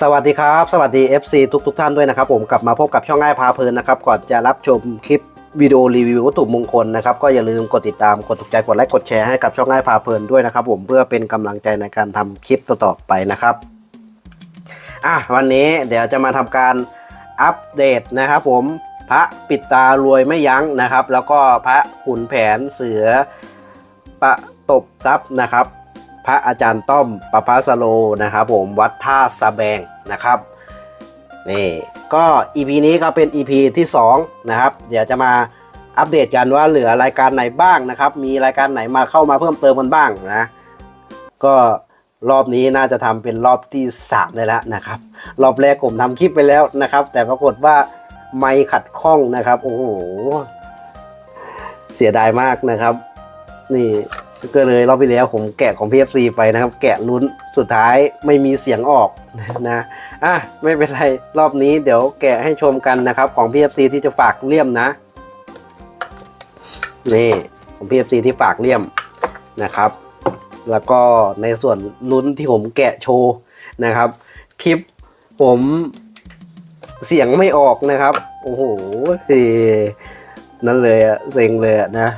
สวัสดีครับ สวัสดี FC ทุกทุกท่านด้วยนะครับ ผมกลับมาพบกับช่องง่ายพาเพลินนะครับ ก่อนจะรับชมคลิปวิดีโอรีวิววัตถุมงคลนะครับ ก็อย่าลืมกดติดตามกดถูกใจกดไลค์กดแชร์ให้กับช่องง่ายพาเพลินด้วยนะครับ ผมเพื่อเป็นกำลังใจในการทำคลิปต่อๆไปนะครับอะวันนี้เดี๋ยวจะมาทำการอัปเดตนะครับผมพระปิดตารวยไม่ยั้งนะครับ แล้วก็พระขุนแผนเสือประตบทรัพย์นะครับ พระอาจารย์ต้อมประพัสโลนะครับผมวัดท่าสะแบงนะครับนี่ก็ EP นี้ก็เป็น EP ที่2นะครับเดี๋ยวจะมาอัปเดตกันว่าเหลือรายการไหนบ้างนะครับ มีรายการไหนมาเข้ามาเพิ่มเติมกันบ้างนะ ก็รอบนี้น่าจะทำเป็นรอบที่3เลยแล้วนะครับ รอบแรกผมทำคลิปไปแล้วนะครับ แต่ปรากฏว่าไม่ขัดข้องนะครับ โอ้โห เสียดายมากนะครับ นี่ ก็เลยรอบที่แล้วผมแกะของ PFC ไปนะครับ แกะลุ้นสุดท้ายไม่มีเสียงออกนะอะไม่เป็นไรรอบนี้เดี๋ยวแกะให้ชมกันนะครับ ของ PFC ที่จะฝากเลี่ยมนะ นี่ของ PFC ที่ฝากเลี่ยมนะครับ แล้วก็ในส่วนลุ้นที่ผมแกะโชว์นะครับ คลิปผมเสียงไม่ออกนะครับ โอ้โหนั่นเลยอะเซ็งเลยอะนะ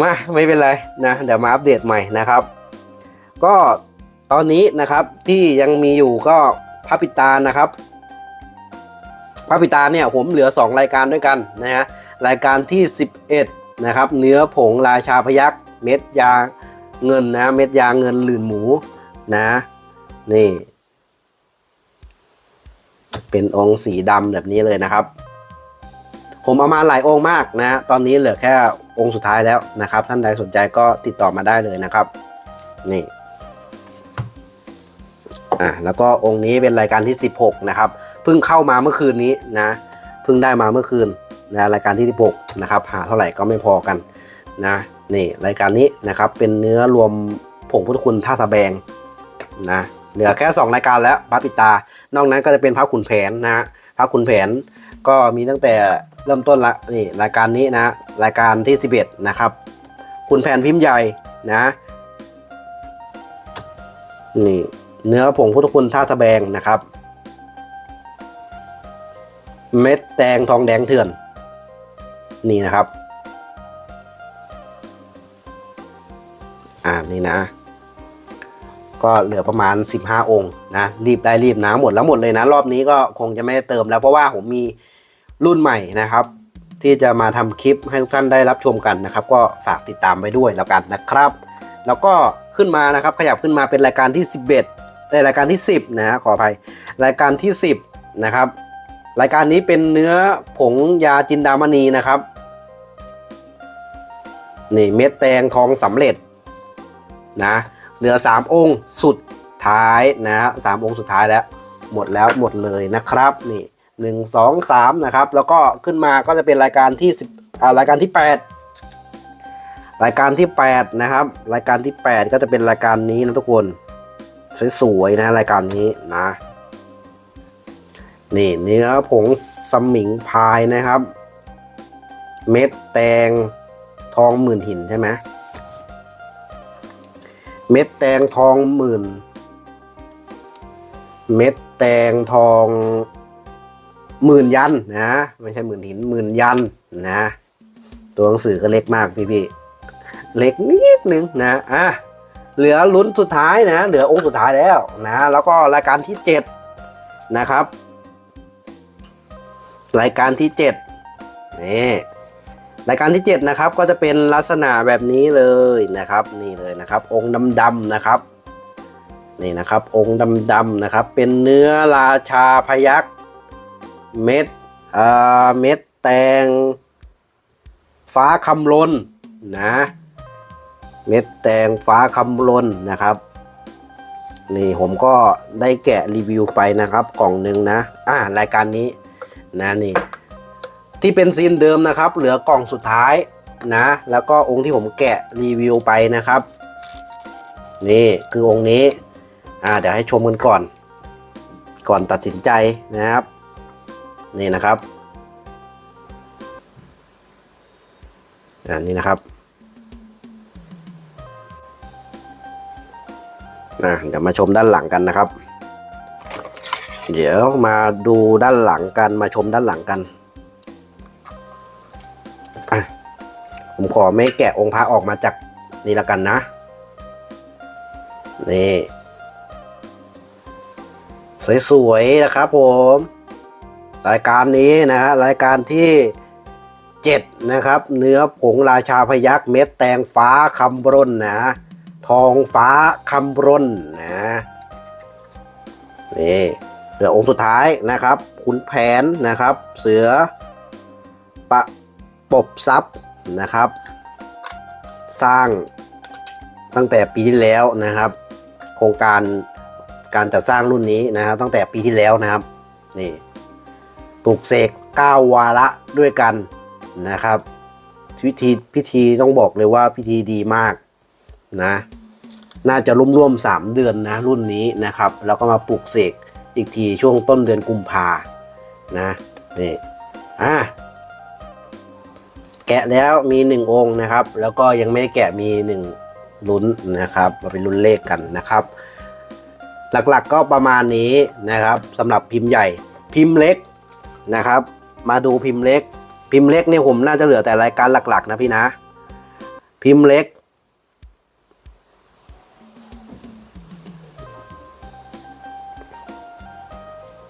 มาไม่เป็นไรนะเดี๋ยวมาอัปเดตใหม่นะครับ ก็ตอนนี้นะครับที่ยังมีอยู่ก็พระปิตานะครับพระปิตาเนี่ยผมเหลือ 2 รายการด้วยกันนะฮะรายการที่ 11นะครับเนื้อผงราชาพยักษ์เม็ดยาเงินนะเม็ดยาเงินหลื่นหมูนะนี่ เป็นองค์สีดำแบบนี้เลยนะครับ ผมเอามาหลายองค์มากนะ ตอนนี้เหลือแค่องค์สุดท้ายแล้วนะครับ ท่านใดสนใจก็ติดต่อมาได้เลยนะครับ นี่อะแล้วก็องค์นี้เป็นรายการที่ 16 นะครับเพิ่งเข้ามาเมื่อคืนนี้นะเพิ่งได้มาเมื่อคืนนะรายการที่ 16 นะครับ หาเท่าไหร่ก็ไม่พอกันนะนี่รายการนี้นะครับเป็นเนื้อรวมผงพุทธคุณท่าสะแบงนะเหลือแค่ 2 รายการแล้วพระปิตา นอกนั้นก็จะเป็นพระขุนแผนนะฮะพระขุนแผนก็มีตั้งแต่ เริ่มต้นละนี่รายการนี้นะรายการที่ 11 นะครับขุนแผนพิมพ์ใหญ่นะนี่เนื้อผงพุทธคุณท่าสะแบงนะครับ เม็ดแตงทองแดงเถื่อน นี่นะครับ อ่านี่นะ ก็เหลือประมาณ 15 องค์นะ รีบได้รีบนะหมดแล้วหมดเลยนะ รอบนี้ก็คงจะไม่เติมแล้วเพราะว่าผมมี รุ่นใหม่นะครับ ที่จะมาทำคลิปให้ทุกท่านได้รับชมกันนะครับ ก็ฝากติดตามไปด้วยแล้วกันนะครับ แล้วก็ขึ้นมานะครับขยับขึ้นมาเป็นรายการที่ 11เอ้ยรายการที่ 10 นะฮะขออภัยรายการที่ 10 นะครับ รายการนี้เป็นเนื้อผงยาจินดามณีนะครับนี่เม็ดแตงทองสำเร็จนะเหลือ 3 องค์สุดท้ายนะฮะสามองค์สุดท้ายแล้ว หมดแล้วหมดเลยนะครับนี่ หนึ่งสองสามนะครับ แล้วก็ขึ้นมาก็จะเป็นรายการที่สิบอ่ารายการที่8รายการที่8นะครับ รายการที่8ก็จะเป็นรายการนี้นะทุกคนสวยๆนะรายการนี้นะนี่เนื้อผงสมิงพายนะครับ เม็ดแตงทองหมื่นหินใช่ไหมเม็ดแตงทองหมื่น เม็ดแตงทอง หมื่นยันนะ ไม่ใช่หมื่นหินหมื่นยันนะ ตัวหนังสือก็เล็กมากพี่พี่ๆเล็กนิดนึงนะอะเหลือลุ้นสุดท้ายนะ เหลือองค์สุดท้ายแล้วนะ แล้วก็รายการที่ 7 นะครับ รายการที่ 7 นี่รายการที่ 7 นะครับ ก็จะเป็นลักษณะแบบนี้เลยนะครับ นี่เลยนะครับ องค์ดำๆนะครับ นี่นะครับ องค์ดำๆนะครับ เป็นเนื้อราชาพยักษ์ เม็ดอ่าเม็ดแตง ฟ้าคำลนนะ เม็ดแตงฟ้าคำลนนะครับ นี่ผมก็ได้แกะรีวิวไปนะครับ กล่องหนึ่งนะ อ่ารายการนี้นะนี่ ที่เป็นซีนเดิมนะครับ เหลือกล่องสุดท้ายนะ แล้วก็องค์ที่ผมแกะรีวิวไปนะครับ นี่คือองค์นี้ อ่าเดี๋ยวให้ชมกันก่อน ก่อนตัดสินใจนะครับ นี่นะครับอันนี้นะครับนะเดี๋ยวมาชมด้านหลังกันนะครับ เดี๋ยวมาดูด้านหลังกันมาชมด้านหลังกันผมขอไม่แกะองค์พระออกมาจากนี่ละกันนะ นี่ สวยๆนะครับผม รายการนี้นะฮะรายการที่ 7 นะครับ เนื้อผงราชาพยักเม็ดแตงฟ้าคำบรนนะทองฟ้าคำบรนนะนี่เหลือองค์สุดท้ายนะครับขุนแผนนะครับ เสือปะปบซับนะครับ สร้างตั้งแต่ปีที่แล้วนะครับ โครงการการจัดสร้างรุ่นนี้นะครับ ตั้งแต่ปีที่แล้วนะครับนี่ ปลุกเสก9วาระด้วยกันนะครับพิธีพิธีต้องบอกเลยว่าพิธีดีมากนะน่าจะร่วมร่วม3เดือนนะรุ่นนี้นะครับแล้วก็มาปลุกเสกอีกทีช่วงต้นเดือนกุมภานะนี่อะแกะแล้วมี 1 องค์นะครับ แล้วก็ยังไม่ได้แกะมี 1 ลุ้นนะครับมาเป็นลุ้นเลขกันนะครับ หลักๆก็ประมาณนี้นะครับสำหรับพิมพ์ใหญ่พิมพ์เล็ก นะครับ มาดูพิมพ์เล็ก พิมพ์เล็กเนี่ยผมน่าจะเหลือแต่รายการหลัก ๆ นะพี่นะ พิมพ์เล็ก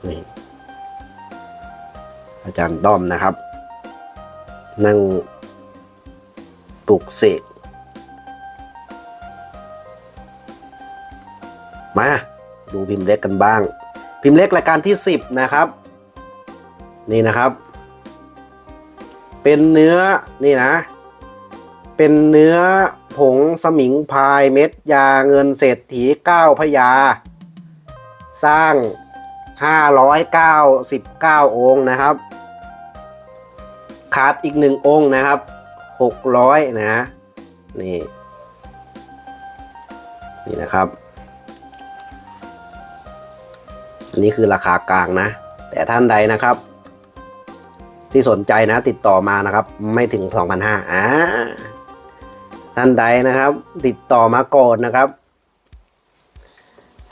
นี่อาจารย์ด้อมนะครับ นั่งปลุกเสกมาดูพิมพ์เล็กกันบ้าง พิมพ์เล็กรายการที่ 10 นะครับ นี่นะครับ เป็นเนื้อนี่นะ เป็นเนื้อผงสมิงพายเม็ดยาเงินเศรษฐี9พยา สร้าง 599 องค์นะครับ ขาดอีกหนึ่งองค์นะครับ 600 นะ นี่ นี่นะครับอันนี้คือราคากลางนะ แต่ท่านใดนะครับ ที่สนใจนะติดต่อมานะครับ ไม่ถึง 2,500อ่าท่านใดนะครับ ติดต่อมาก่อนนะครับ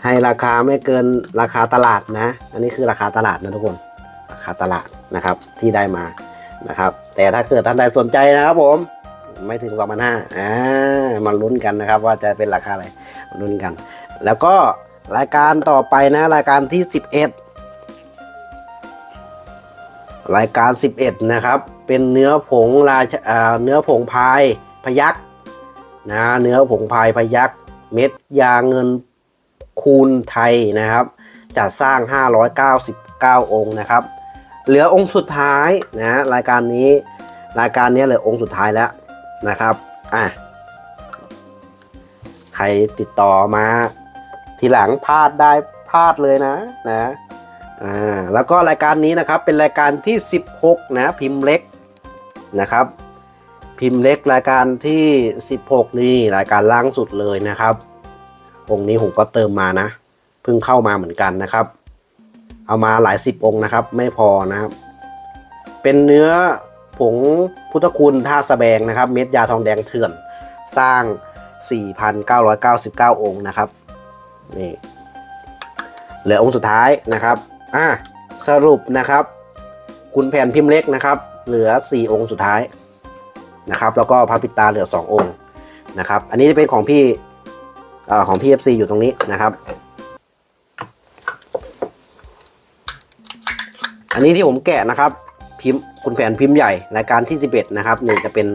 ให้ราคาไม่เกินราคาตลาดนะ อันนี้คือราคาตลาดนะทุกคน ราคาตลาดนะครับที่ได้มานะครับ แต่ถ้าเกิดท่านใดสนใจนะครับผมไม่ถึง2 5 0 0อ่ามาลุ้นกันนะครับ ว่าจะเป็นราคาอะไรลุ้นกัน แล้วก็รายการต่อไปนะ รายการที่ 11 รายการ 11 นะครับ เป็นเนื้อผงราชเนื้อผงพายพยักนะเนื้อผงพายพยักเม็ดยาเงินคูณไทยนะครับ จัดสร้าง 599 องค์นะครับ เหลือองค์สุดท้ายนะรายการนี้รายการนี้เหลือองค์สุดท้ายแล้วนะครับอะใครติดต่อมาทีหลังพลาดได้พลาดเลยนะนะ อ่าแล้วก็รายการนี้นะครับเป็นรายการที่ 16 นะพิมพ์เล็กนะครับ พิมพ์เล็กรายการที่ 16 นี่รายการล่างสุดเลยนะครับ องค์นี้ผมก็เติมมานะเพิ่งเข้ามาเหมือนกันนะครับ เอามาหลายสิบองค์นะครับ ไม่พอนะครับ เป็นเนื้อผงพุทธคุณท่าสะแบงนะครับ เม็ดยาทองแดงเถื่อนสร้าง 4,999 องค์นะครับนี่เหลือองค์สุดท้ายนะครับ อะสรุปนะครับ คุณแผนพิมพ์เล็กนะครับ เหลือ 4 องค์สุดท้ายนะครับ แล้วก็พระปิตาเหลือ 2 องค์นะครับ อันนี้จะเป็นของพี่อ่ของพี่ FC อยู่ตรงนี้นะครับ อันนี้ที่ผมแกะนะครับพิมพ์คุณแผนพิมพ์ใหญ่รายการที่ 11 นะครับนี่จะเป็น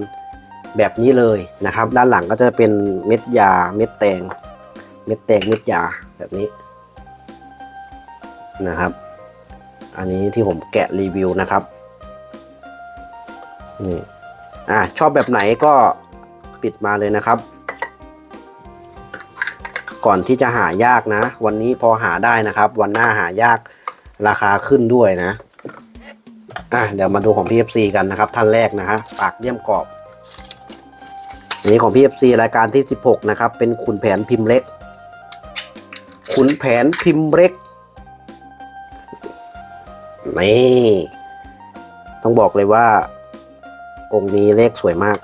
แบบนี้เลยนะครับ ด้านหลังก็จะเป็นเม็ดยาเม็ดแตง เม็ดแตงเม็ดยาแบบนี้นะครับ อันนี้ที่ผมแกะรีวิวนะครับนี่อะชอบแบบไหนก็ปิดมาเลยนะครับ ก่อนที่จะหายากนะ วันนี้พอหาได้นะครับ วันหน้าหายากราคาขึ้นด้วยนะอะเดี๋ยวมาดูของ PFC กันนะครับ ท่านแรกนะฮะปากเลี่ยมกรอบนนี้ของ PFC รายการที่ 16 นะครับ เป็นขุนแผนพิมพ์เล็ก ขุนแผนพิมพ์เล็ก นี่ต้องบอกเลยว่า องค์นี้เลขสวยมาก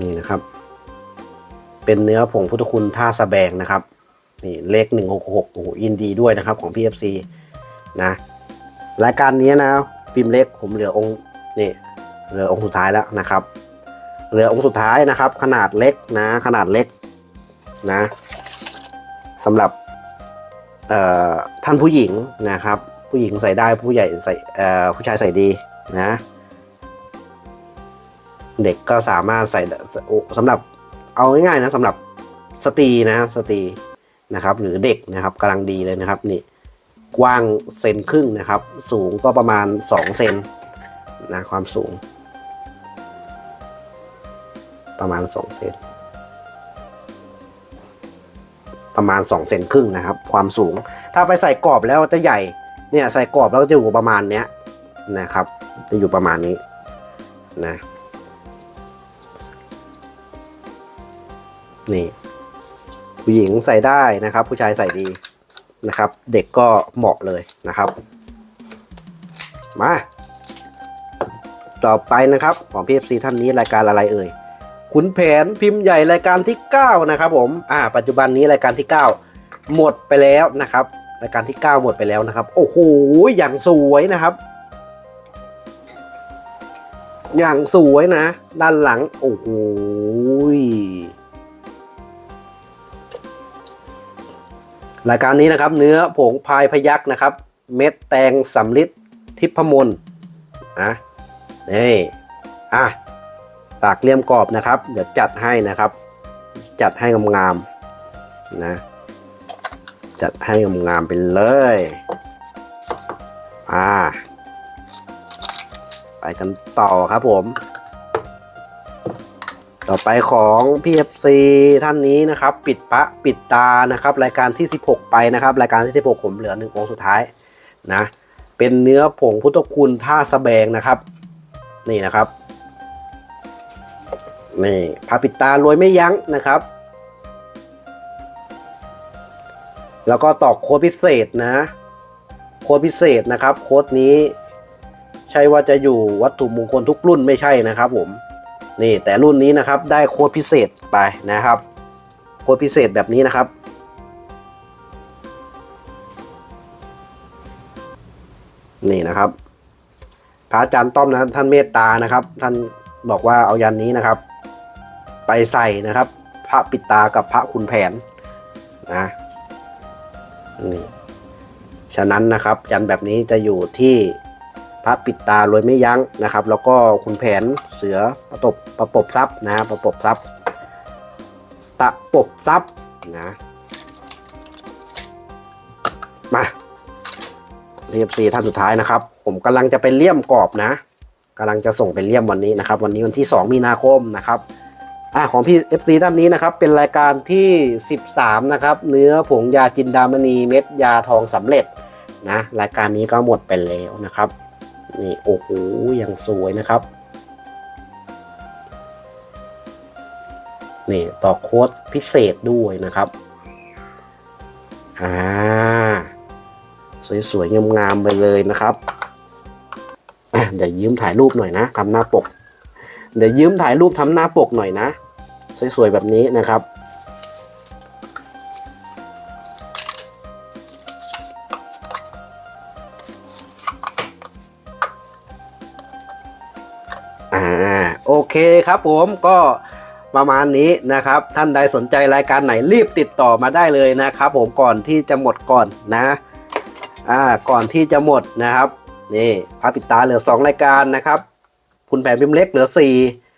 นี่นะครับ เป็นเนื้อผงพุทธคุณท่าสะแบงนะครับ นี่เลขหนึ่งหกหกโอ้โหยินดีด้วยนะครับของ PFC นะรายการนี้นะพิมพ์เล็กผมเหลือองค์นี่เหลือองค์สุดท้ายแล้วนะครับ เหลือองค์สุดท้ายนะครับ ขนาดเล็กนะ ขนาดเล็กนะ สำหรับท่านผู้หญิงนะครับ ผู้หญิงใส่ได้ผู้ใหญ่ใส่ผู้ชายใส่ดีนะเด็กก็สามารถใส่สำหรับเอาง่ายๆนะสำหรับสตรีนะสตรีนะครับ หรือเด็กนะครับกำลังดีเลยนะครับนี่กว้างเซนครึ่งนะครับ สูงก็ประมาณ 2 เซนนะความสูง ประมาณ 2 เซน ประมาณ2เซนครึ่งนะครับ ความสูง ถ้าไปใส่กรอบแล้วจะใหญ่เนี่ยใส่กรอบแล้วจะอยู่ประมาณเนี้ยนะครับ จะอยู่ประมาณนี้นะนี่ผู้หญิงใส่ได้นะครับ ผู้ชายใส่ดีนะครับ เด็กก็เหมาะเลยนะครับ มา ต่อไปนะครับของ PFC ท่านนี้รายการอะไรเอ่ย ขุนแผนพิมพ์ใหญ่รายการที่ 9 นะครับผม อ่า ปัจจุบันนี้รายการที่ 9 หมดไปแล้วนะครับ รายการที่ 9 หมดไปแล้วนะครับ โอ้โห อย่างสวยนะครับ อย่างสวยนะ ด้านหลัง โอ้โหรายการนี้นะครับ เนื้อผงพายพยักนะครับ เม็ดแตงสำลิดทิพมนอะนี่อะ ฝากเลี่ยมกรอบนะครับ เดี๋ยวจัดให้นะครับ จัดให้งามๆนะ จัดให้งามๆไปเลยอ่าไปกันต่อครับผม ต่อไปของ PFC ท่านนี้นะครับ ปิดปะปิดตานะครับ รายการที่ 16 ไปนะครับ รายการที่ 16 ผมเหลือหนึ่งองค์สุดท้ายนะ เป็นเนื้อผงพุทธคุณท่าสะแบงนะครับ นี่นะครับ นี่พาปิดตารวยไม่ยั้งนะครับ แล้วก็ตอกโค้ดพิเศษนะ โค้ดพิเศษนะครับ โค้ดนี้ ใช่ว่าจะอยู่วัตถุมงคลทุกรุ่นไม่ใช่นะครับ ผม นี่แต่รุ่นนี้นะครับ ได้โค้ดพิเศษไปนะครับ โค้ดพิเศษแบบนี้นะครับนี่นะครับ พระอาจารย์ต้อมนะท่านเมตตานะครับ ท่านบอกว่าเอายันนี้นะครับ ไปใส่นะครับ พระปิดตากับพระคุณแผนนะนี่ฉะนั้นนะครับยันแบบนี้จะอยู่ที่พระปิดตารวยไม่ยั้งนะครับ แล้วก็คุณแผนเสือประตบประปบทรัพย์นะประปบทรัพย์ตะปบทรัพย์นะมาเรียบซีท่านสุดท้ายนะครับ ผมกำลังจะไปเลี่ยมกรอบนะกำลังจะส่งไปเลี่ยมวันนี้นะครับ วันนี้วันที่ 2 มีนาคมนะครับ อ่าของพี่ FC ท่านนี้นะครับ เป็นรายการที่ 13 นะครับ เนื้อผงยาจินดามณีเม็ดยาทองสำเร็จนะรายการนี้ก็หมดไปแล้วนะครับนี่โอ้โหยังสวยนะครับนี่ต่อโค้ดพิเศษด้วยนะครับอ่าสวยๆงามๆไปเลยนะครับอะเดี๋ยวยืมถ่ายรูปหน่อยนะทำหน้าปก เดี๋ยวยืมถ่ายรูปทำหน้าปกหน่อยนะ สวยๆแบบนี้นะครับ อ่าโอเคครับผมก็ประมาณนี้นะครับ ท่านใดสนใจรายการไหนรีบติดต่อมาได้เลยนะครับ ผมก่อนที่จะหมดก่อนนะอ่าก่อนที่จะหมดนะครับนี่พระปิดตาเหลือ 2 รายการนะครับ คุณแผนพิมพ์เล็กเหลือ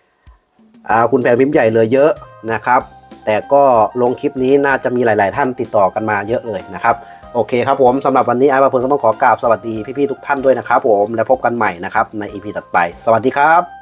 4อ่าคุณแผนพิมพ์ใหญ่เหลือเยอะนะครับ แต่ก็ลงคลิปนี้น่าจะมีหลาย ๆ ท่านติดต่อกันมาเยอะเลยนะครับโอเคครับผมสำหรับวันนี้ไอ้ประเพิงก็ต้องขอกราบสวัสดีพี่ ๆ ทุกท่านด้วยนะครับผม และพบกันใหม่นะครับใน EP ถัดไป สวัสดีครับ